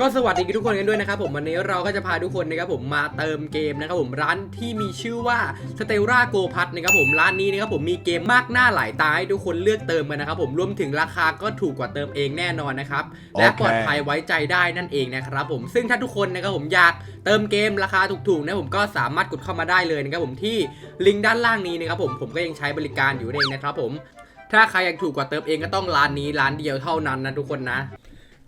ก็สวัสดีทุกคนกันด้วยนะครับผมวันนี้เราก็จะพาทุกคนนะครับผมมาเติมเกมนะครับผมร้านที่มีชื่อว่า s t e l l a Go p a s นะครับผมร้านนี้นะครับผมมีเกมมากหน้าหลายตาให้ทุกคนเลือกเติมกันนะครับผมรวมถึงราคาก็ถูกกว่าเติมเองแน่นอนนะครับและโอเคปลอดภัยไว้ใจได้นั่นเองนะครับผมซึ่งถ้าทุกคนนะครับผมอยากเติมเกมราคาถูกๆนะผมก็สามารถกดเข้ามาได้เลยนะครับผมที่ลิงก์ด้านล่างนี้นะครับผมผมก็ยังใช้บริการอยู่นั่นเองนะครับผมถ้าใครอยากถูกกว่าเติมเองก็ต้องร้านนี้ร้านเดียวเท่านั้นนะทุกคนนะ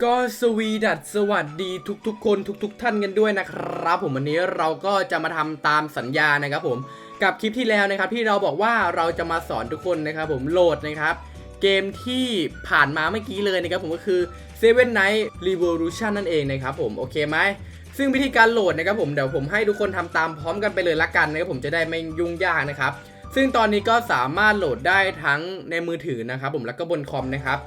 ก็สวีดัสสวัสดีทุกๆ คนทุก ๆ ท่านกันด้วยนะครับ ผมวันนี้เราก็จะมาทำตามสัญญานะครับผมกับคลิปที่แล้วนะครับที่เราบอกว่าเราจะมาสอนทุกคนนะครับผมโหลดนะครับ เกมที่ผ่านมาเมื่อกี้เลยนะครับผมก็คือ Seven Night Revolution นั่นเองนะครับผมโอเคไหมซึ่งวิธีการโหลดนะครับผมเดี๋ยวผมให้ทุกคนทำตามพร้อมกันไปเลยละกันนะครับผมจะได้ไม่ยุ่งยากนะครับ ซึ่งตอนนี้ก็สามารถโหลดได้ทั้งในมือถือนะครับผมแล้วก็บนคอมนะครับ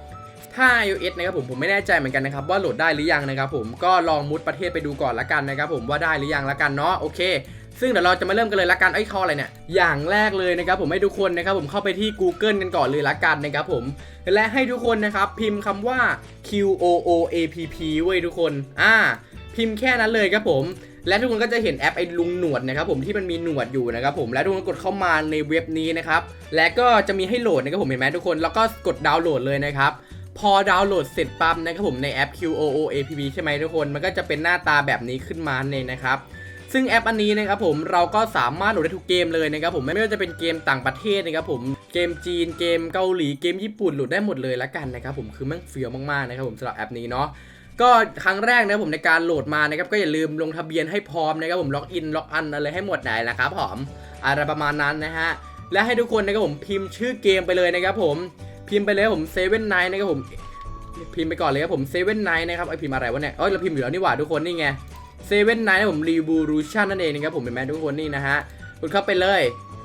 ถ้า iOS นะครับผมผมไม่แน่ใจเหมือนกันนะครับว่าโหลดได้หรือยังนะครับผมก็ลองมุดประเทศไปดูก่อนละกันนะครับผมว่าได้หรือยังละกันเนาะโอเค ซึ่งเดี๋ยวเราจะมาเริ่มกันเลยละกันไอ้ข้ออะไรเนี่ยอย่างแรกเลยนะครับผมให้ทุกคนนะครับผมเข้าไปที่ Google กันก่อนเลยละกันนะครับผมและให้ทุกคนนะครับพิมพ์คำว่า Q O O A P P เว้ยทุกคนอ่าพิมพ์แค่นั้นเลยครับผมและทุกคนก็จะเห็นแอปไอ้ลุงหนวดนะครับผมที่มันมีหนวดอยู่นะครับผมและทุกคนกดเข้ามาในเว็บนี้นะครับและก็จะมีให้โหลดนะครับผมเห็นไหมทุกคนแล้วก็กดดาวน์โหลดเลยนะครับ พอดาวน์โหลดเสร็จปั๊บนะครับผมในแอป QOOAPP ใช่ไหมทุกคน มันก็จะเป็นหน้าตาแบบนี้ขึ้นมาเองนะครับซึ่งแอปอันนี้นะครับผมเราก็สามารถโหลดได้ทุกเกมเลยนะครับผมไม่ว่าจะเป็นเกมต่างประเทศนะครับผมเกมจีนเกมเกาหลีเกมญี่ปุ่นโหลดได้หมดเลยละกันนะครับผมคือมันเฟี้ยวมากๆนะครับผมสำหรับแอปนี้เนาะก็ครั้งแรกนะครับผมในการโหลดมานะครับก็อย่าลืมลงทะเบียนให้พร้อมนะครับผมล็อกอินล็อกอันอะไรให้หมดไหนนะครับผมอะไรประมาณนั้นนะฮะและให้ทุกคนนะครับผมพิมพ์ชื่อเกมไปเลยนะครับผม พิมพ์ไปเลยผมเซเว่นไนนะครับผมพิมพ์ไปก่อนเลยครับผมเซเว่นไนนะครับไอพิมพ์อะไรวะเนี่ยเอ้ยเราพิมพ์อยู่แล้วนี่หว่าทุกคนนี่ไงเซเว่นไนผมรีบูรูชั่นนั่นเองนะครับผมเป็นแมทุกคนนี่นะฮะกดเข้าไปเลย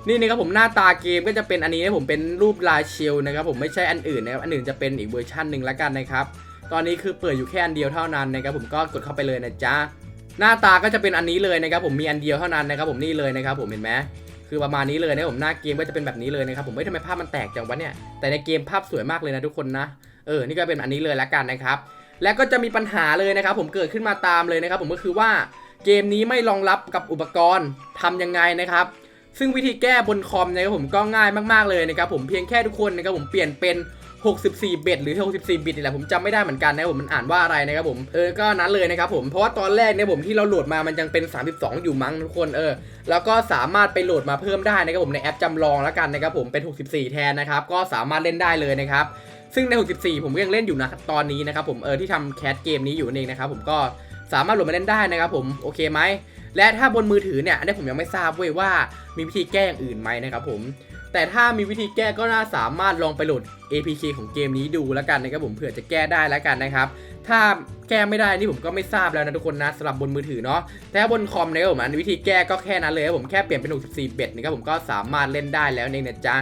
นี่นะครับผมหน้าตาเกมก็จะเป็นอันนี้นะผมเป็นรูปลาเชลนะครับผมไม่ใช่อันอื่นนะครับอันอื่นจะเป็นอีกเวอร์ชันหนึ่งละกันนะครับตอนนี้คือเปิดอยู่แค่อันเดียวเท่านั้นนะครับผมก็กดเข้าไปเลยนะจ๊ะหน้าตาก็จะเป็นอันนี้เลยนะครับผมมีอันเดียวเท่านั้นนะครับผมนี่เลยนะครับผมเห็นไหม คือประมาณนี้เลยนะผมหน้าเกมก็จะเป็นแบบนี้เลยนะครับผมไม่ทำไมภาพมันแตกจังวะเนี่ยแต่ในเกมภาพสวยมากเลยนะทุกคนนะเออนี่ก็เป็นอันนี้เลยละกันนะครับและก็จะมีปัญหาเลยนะครับผมเกิดขึ้นมาตามเลยนะครับผมก็คือว่าเกมนี้ไม่รองรับกับอุปกรณ์ทำยังไงนะครับซึ่งวิธีแก้บนคอมนะครับผมก็ง่ายมากๆเลยนะครับผมเพียงแค่ทุกคนนะครับผมเปลี่ยนเป็น 64 เบตหรือ 64 บิตนี่แหละผมจำไม่ได้เหมือนกันนะผมมันอ่านว่าอะไรนะครับผมเออก็นั้นเลยนะครับผมเพราะว่าตอนแรกเนี่ยผมที่เราโหลดมามันยังเป็น 32 อยู่มั้งทุกคนเออแล้วก็สามารถไปโหลดมาเพิ่มได้นะครับผมในแอปจำลองแล้วกันนะครับผมเป็น 64 แทนนะครับก็สามารถเล่นได้เลยนะครับซึ่งใน 64 ผมก็ยังเล่นอยู่นะตอนนี้นะครับผมเออที่ทำแคสเกมนี้อยู่นั่นเองนะครับผมก็สามารถโหลดมาเล่นได้นะครับผมโอเคไหมและถ้าบนมือถือเนี่ยอันนี้ผมยังไม่ทราบเว้ยว่ามีวิธีแก้อย่างอื่นไหมนะครับผม แต่ถ้ามีวิธีแก้ก็น่าสามารถลองไปโหลด APK ของเกมนี้ดูแล้วกันนะครับผมเผื่อจะแก้ได้แล้วกันนะครับ ถ้าแก้ไม่ได้นี่ผมก็ไม่ทราบแล้วนะทุกคนนะสำหรับบนมือถือเนาะแต่บนคอมนะครับผมอันวิธีแก้ก็แค่นั้นเลยครับผมแค่เปลี่ยนเป็น64เบตนะครับผมก็สามารถเล่นได้แล้วเองนะจ๊ะ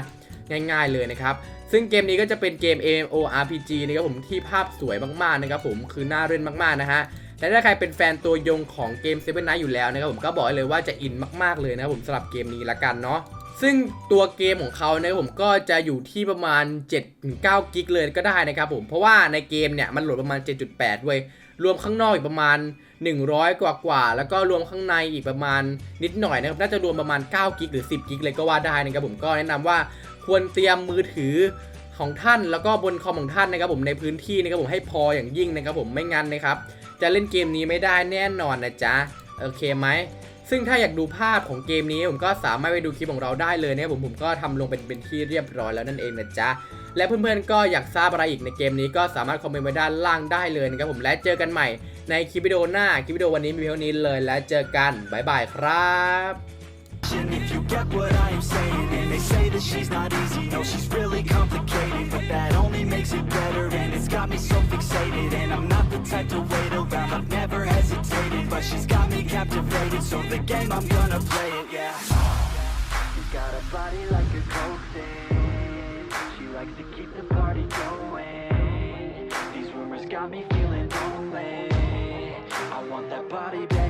ง่ายๆเลยนะครับ ซึ่งเกมนี้ก็จะเป็นเกม MMORPG นะครับผมที่ภาพสวยมากๆนะครับผมคือน่าเล่นมากๆนะฮะและถ้าใครเป็นแฟนตัวยงของเกม Seven Night อยู่แล้วนะครับผมก็บอกเลยว่าจะอินมากๆเลยนะครับผมสำหรับเกมนี้ละกันเนาะ ซึ่งตัวเกมของเขานะครับผมก็จะอยู่ที่ประมาณ 7-9 กิกเลยก็ได้นะครับผม เพราะว่าในเกมเนี่ยมันโหลดประมาณ 7.8เว้ยรวมข้างนอกอีกประมาณ 100 กว่ากว่าๆแล้วก็รวมข้างในอีกประมาณนิดหน่อยนะครับ น่าจะรวมประมาณ 9 กิกหรือ 10 กิกเลยก็ว่าได้นะครับผมก็แนะนำว่าควรเตรียมมือถือของท่านแล้วก็บนคอมของท่านนะครับผมในพื้นที่นะครับผมให้พออย่างยิ่งนะครับผมไม่งั้นนะครับจะเล่นเกมนี้ไม่ได้แน่นอนนะจ๊ะโอเคไหม ซึ่งถ้าอยากดูภาพของเกมนี้ผมก็สามารถไปดูคลิปของเราได้เลยนะครับผมผมก็ทำลงเป็นเป็นที่เรียบร้อยแล้วนั่นเองนะจ๊ะและเพื่อนๆก็อยากทราบอะไรอีกในเกมนี้ก็สามารถคอมเมนต์ไว้ด้านล่างได้เลยนะครับผมและเจอกันใหม่ในคลิปวิดีโอหน้าคลิปวิดีโอวันนี้มีเพียงนี้เลยและเจอกันบ๊ายบายครับ If you get what I am saying And they say that she's not easy No, she's really complicated But that only makes it better And it's got me so fixated And I'm not the type to wait around I've never hesitated But she's captivated So the game, I'm gonna play it, yeah She's got a body like a cocaine. She likes to keep the party going. These rumors got me feeling lonely. I want that body, baby,